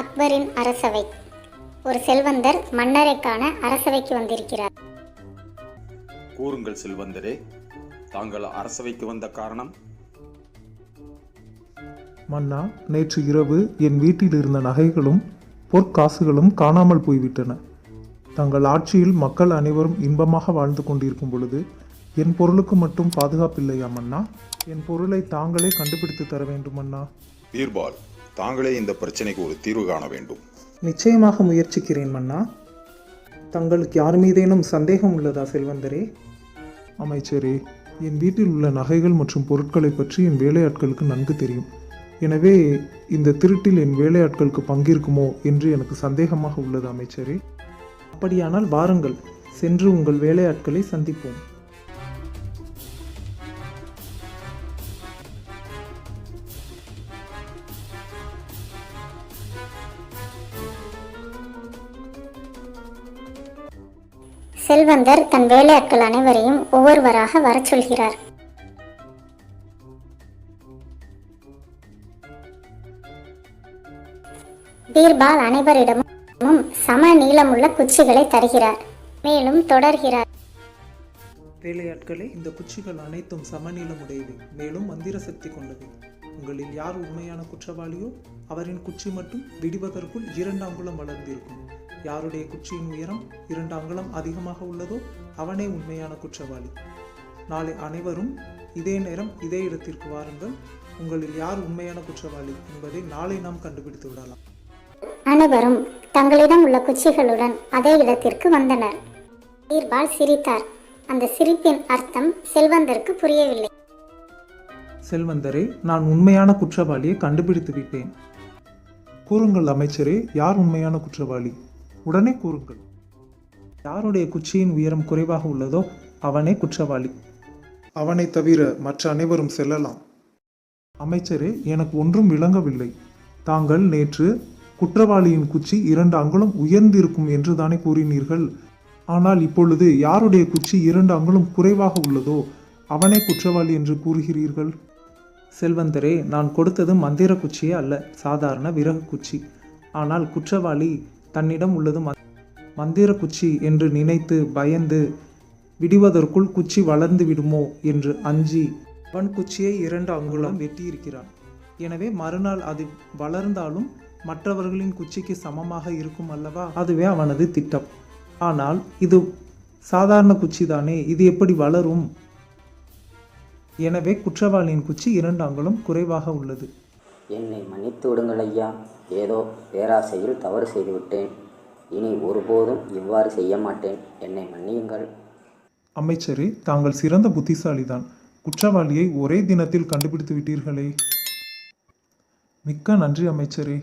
அக்பரின் அரசவை. ஒரு செல்வந்தர் மன்னரை காண அரசவைக்கு வந்திருக்கிறார். கூறுங்கள் செல்வந்தரே தாங்கள் அரசவைக்கு வந்த காரணம்? மன்னா நேற்று இரவு என் வீட்டில் இருந்த நகைகளும் பொற்காசுகளும் காணாமல் போய்விட்டன. தங்கள் ஆட்சியில் மக்கள் அனைவரும் இன்பமாக வாழ்ந்து கொண்டிருக்கும் பொழுது என் பொருளுக்கு மட்டும் பாதுகாப்பில்லையா மன்னா? என் பொருளை தாங்களே கண்டுபிடித்து தர வேண்டும் மன்னா? பீர்பால் தாங்களே இந்த பிரச்சனைக்கு ஒரு தீர்வு காண வேண்டும். நிச்சயமாக முயற்சிக்கிறேன் மன்னா. தங்களுக்கு யார் மீதேனும் சந்தேகம் உள்ளதா செல்வந்தரே? அமைச்சரே என் வீட்டில் உள்ள நகைகள் மற்றும் பொருட்களை பற்றி என் வேலையாட்களுக்கு நன்கு தெரியும். எனவே இந்த திருட்டில் என் வேலையாட்களுக்கு பங்கிருக்குமோ என்று எனக்கு சந்தேகமாக உள்ளது அமைச்சரே. அப்படியானால் வாருங்கள் சென்று உங்கள் வேலையாட்களை சந்திப்போம். செல்வந்தர் தன் வேலையாட்கள் அனைவரையும் ஒவ்வொருவராக வரச் சொல்கிறார். பீர்பால் அனைவரிடமும் சம நீளமுள்ள குச்சிகளை தருகிறார். மேலும் தொடர்கிறார். வேலையாட்களே இந்த குச்சிகள் அனைத்தும் சமநீளமுடையவை மேலும் மந்திர சக்தி கொண்டது. உங்களில் யார் உண்மையான குற்றவாளியோ அவரின் குச்சி மட்டும் விடுவதற்குள் இரண்டு அங்குலம் வளர்ந்திருக்கும். யாருடைய குச்சியின் உயரம் இரண்டு அங்குலம் அதிகமாக உள்ளதோ அவனே உண்மையான குற்றவாளி. நாளை அனைவரும் இதே நேரம் இதே இடத்திற்கு வாருங்கள். உங்களில் யார் உண்மையான குற்றவாளி என்பதை நாளை நாம் கண்டுபிடித்து விடலாம். அனைவரும் தங்களிடம் உள்ள குச்சிகளுடன் அதே இடத்திற்கு வந்தனர். பீர்பால் சிரித்தார். அந்த சிரிப்பின் அர்த்தம் செல்வந்தருக்கு புரியவில்லை. செல்வந்தரே நான் உண்மையான குற்றவாளியை கண்டுபிடித்து விட்டேன். கூறுங்கள் அமைச்சரே யார் உண்மையான குற்றவாளி? உடனே கூறுங்கள். யாருடைய குச்சியின் உயரம் குறைவாக உள்ளதோ அவனே குற்றவாளி. அவனை தவிர மற்ற அனைவரும் செல்லலாம். அமைச்சரே எனக்கு ஒன்றும் விளங்கவில்லை. தாங்கள் நேற்று குற்றவாளியின் குச்சி இரண்டு அங்குலம் உயர்ந்திருக்கும் என்று தானே கூறினீர்கள். ஆனால் இப்பொழுது யாருடைய குச்சி இரண்டு அங்குலம் குறைவாக உள்ளதோ அவனே குற்றவாளி என்று கூறுகிறீர்கள். செல்வந்தரே நான் கொடுத்தது மந்திர குச்சியே அல்ல சாதாரண விறகு குச்சி. ஆனால் குற்றவாளி தன்னிடம் உள்ளது மந்திர குச்சி என்று நினைத்து பயந்து விடுவதற்குள் குச்சி வளர்ந்து விடுமோ என்று அஞ்சி அவன் குச்சியை இரண்டு அங்குலம் வெட்டியிருக்கிறான். எனவே மறுநாள் அது வளர்ந்தாலும் மற்றவர்களின் குச்சிக்கு சமமாக இருக்கும் அல்லவா? அதுவே அவனது திட்டம். ஆனால் இது சாதாரண குச்சி தானே இது எப்படி வளரும்? எனவே குற்றவாளியின் குச்சி இரண்டு அங்குலம் குறைவாக உள்ளது. என்னை மன்னித்து விடுங்கள் ஐயா. ஏதோ பேராசையில் தவறு செய்துவிட்டேன். இனி ஒருபோதும் இவ்வாறு செய்ய மாட்டேன். என்னை மன்னியுங்கள். அமைச்சரே தாங்கள் சிறந்த புத்திசாலிதான். குற்றவாளியை ஒரே தினத்தில் கண்டுபிடித்து விட்டீர்களே மிக்க நன்றி அமைச்சரே.